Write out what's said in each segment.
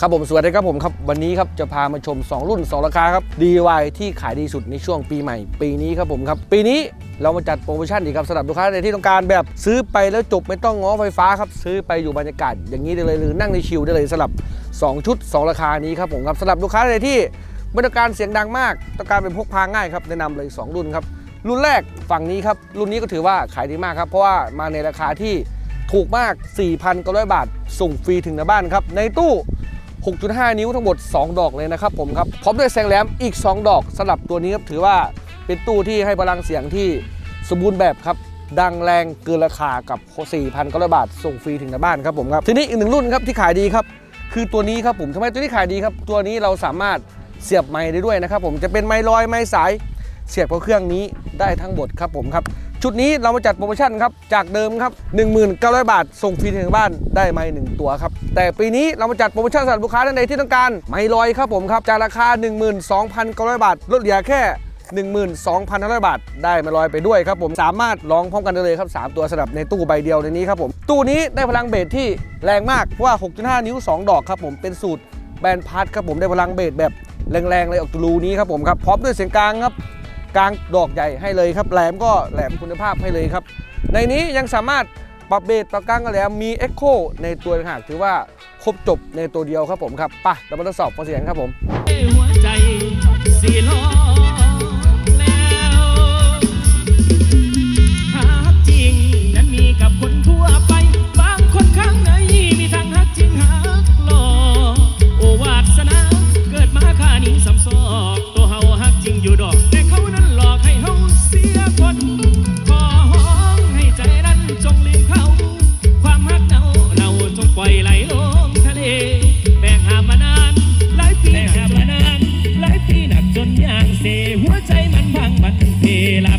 ครับผมสวัสดีครับผมครับวันนี้ครับจะพามาชม 2 รุ่น 2 ราคาครับ DIY ที่ขายดีสุดในช่วงปีใหม่ ปีนี้ครับผมครับ ปีนี้เรามาจัดโปรโมชั่นอีกครับสำหรับลูกค้าในที่ต้องการแบบซื้อไปแล้วจบไม่ต้องง้อไฟฟ้าครับซื้อไปอยู่บรรยากาศอย่างนี้ได้เลยหรือนั่งในชิลได้เลยสำหรับ 2 ชุด 2 ราคานี้ครับผมครับสำหรับลูกค้าในที่ไม่ต้องการเสียงดังมากต้องการเป็นพกพาง่ายครับแนะนำเลย 2 รุ่นครับรุ่นแรกฝั่งนี้ครับรุ่นนี้ก็ถือว่าขายดีมากครับเพราะว่ามาในราคาที่ถูกมาก 4,900 บาท ส่งฟรีถึงหน้าบ้านครับในตู้ 6.5 นิ้วทั้งหมด 2 ดอกเลยนะครับผมครับพร้อมด้วยแสงแหลมอีก 2 ดอกสำหรับตัวนี้ครับถือว่าเป็นตู้ที่ให้พลังเสียงที่สมบูรณ์แบบครับดังแรงเกินราคากับ4,900กว่าบาทส่งฟรีถึงหน้าบ้านครับผมครับทีนี้อีกหนึ่งรุ่นครับที่ขายดีครับคือตัวนี้ครับผมทำไมตัวนี้ขายดีครับ ตัวนี้เราสามารถเสียบไม้ได้ด้วยนะครับผมจะเป็นไม้ลอยไม้สายเสียบกับเครื่องนี้ได้ทั้งหมดครับผมครับ ชุดนี้เรามาจัดโปรโมชั่นครับ จากเดิมครับ 1900 บาท ส่งฟรีถึงบ้านได้ไม้หนึ่งตัวครับ แต่ปีนี้เรามาจัดโปรโมชั่นสำหรับลูกค้าท่านใดที่ต้องการ ไม้ลอยครับผมครับ จากราคา 12,900 บาท ลดเหลือแค่12,500 บาท ได้ไม้ลอยไปด้วยครับผมสามารถร้องพร้อมกันได้เลยครับ 3 ตัวสำหรับในตู้ใบเดียวในนี้ครับผมตู้นี้ได้พลังเบสที่แรงมากเพราะว่า 6.5 นิ้ว 2 ดอกครับผมเป็นสูตรแบนพาร์ทครับผมได้พลังเบสแบบแรงๆเลยออกตูรูนี้ครับผมครับพร้อมด้วยเสียงกลางครับ กลางดอกใหญ่ให้เลยครับแหลมก็แหลมคุณภาพให้เลยครับ ในนี้ยังสามารถปรับเบสปรับกลางก็แล้วมี Echo ในตัวหากถือว่าครบจบในตัวเดียวครับผมครับปะเรามาทดสอบฟังเสียงครับผม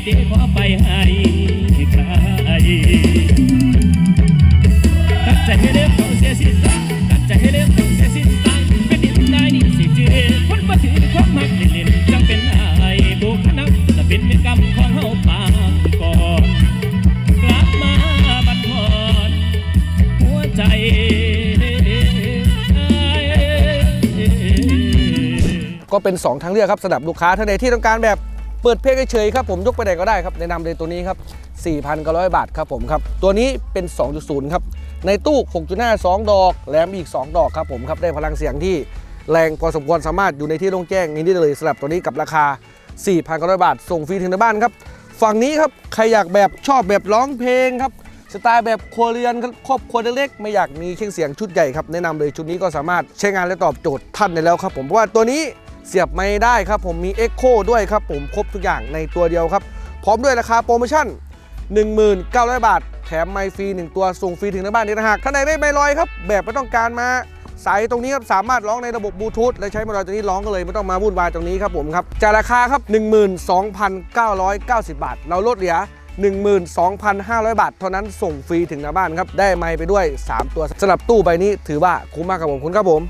ลาบเดขอไปให้ใครตัดใจให้เร็วเขาเสียสิตายตัดใจให้เร็วเขาเสียสิตายเป็นดินได้นี่สิเจคนมาถือความมักเล่นๆจังเป็นไอ้บุคนักและเป็นเวรกรรมของเฮาปางก่อนกลับมาบันทอนหัวใจก็เป็น 2 ทางเลือกครับสำหรับลูกค้าท่านใดที่ต้องการแบบ เปิดเพลงเฉยๆครับผมยกไปไหนก็ได้ครับแนะนำเลยตัวนี้ครับ 4,900 บาทครับผมครับตัวนี้เป็น 2.0 ครับ ในตู้ 6.5 2 ดอกแหลมอีก 2 ดอกครับผมครับได้พลังเสียงที่แรงพอสมควรสามารถอยู่ในที่โล่งแจ้งนี้ได้เลยสำหรับตัวนี้กับราคา 4,900 บาท ส่งฟรีถึงในบ้านครับฝั่งนี้ครับใครอยากแบบชอบแบบร้องเพลงครับสไตล์แบบครัวเรือนครอบครัวเล็กๆไม่อยากมีเครื่องเสียงชุดใหญ่ครับแนะนำเลยชุดนี้ก็สามารถใช้งานและตอบโจทย์ท่านได้แล้วครับผมเพราะว่าตัวนี้ เสียบไม่ได้ครับผมมี Echo ด้วยครับผมครบทุกอย่างในตัวเดียวครับ พร้อมด้วยราคาโปรโมชั่น 19,000 บาท แถมไมฟรี 1 ตัวส่งฟรีถึงหน้าบ้านอีกนะฮะท่านใดได้ไมลอยครับ แบบไม่ต้องการมาสายตรงนี้ครับสามารถร้องในระบบบลูทูธและใช้ไมลอยตัวนี้ร้องก็เลยไม่ต้องมาวุ่นวายตรงนี้ครับผมครับจากราคาครับ 12,990 บาท เราลดเหลือ 12,500 บาท เท่านั้นส่งฟรีถึงหน้าบ้านครับได้ไมไปด้วย 3 ตัวสำหรับตู้ใบนี้ถือว่าคุ้มมากครับผมคุณครับผม